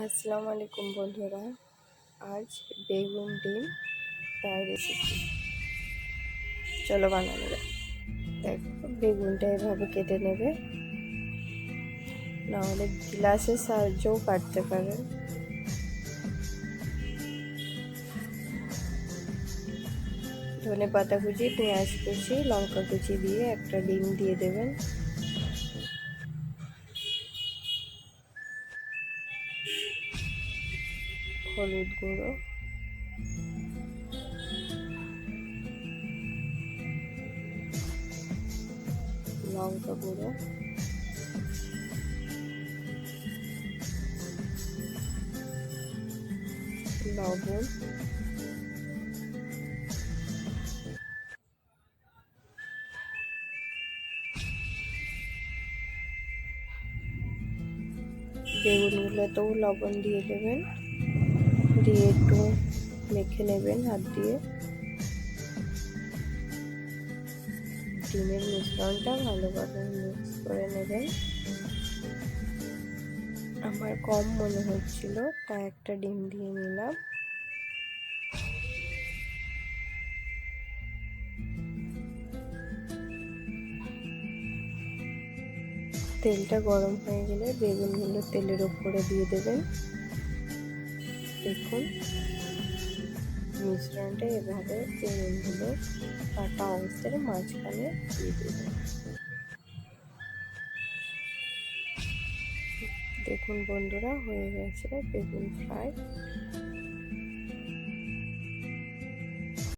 আসসালামু আলাইকুম বন্ধুরা, আজ বেগুন ডিম ফ্রাই রেসিপি চলো বানানো যাক। দেখো, বেগুনটা এভাবে কেটে নেবে। নাহলে গ্লাসের সাহায্যেও কাটতে পারেন ধনে পাতা কুচি, পেঁয়াজ কুচি, লঙ্কা কুচি দিয়ে একটা ডিম দিয়ে দেবেন। হলুদ গুঁড়ো। লঙ্কা গুঁড়ো। লবণ। বেগুনগুলোতেও লবণ দিয়ে দেবেন। দিয়ে একটু মেখে নেবেন হাত দিয়ে। ডিমের মিশ্রণটা ভালোভাবে মিক্স করে নেবেন। আমার কম মনে হচ্ছিল তা একটা ডিম দিয়ে নিলাম। তেলটা গরম হয়ে গেলে বেগুনগুলো তেলের ওপরে দিয়ে দেবেন। দেখুন, মিশ্রণটা এভাবে বেগুনগুলো কাটা অবস্থায় মাঝখানে দিয়ে দেবেন। দেখুন বন্ধুরা, হয়ে গেছে বেগুন ফ্রাই।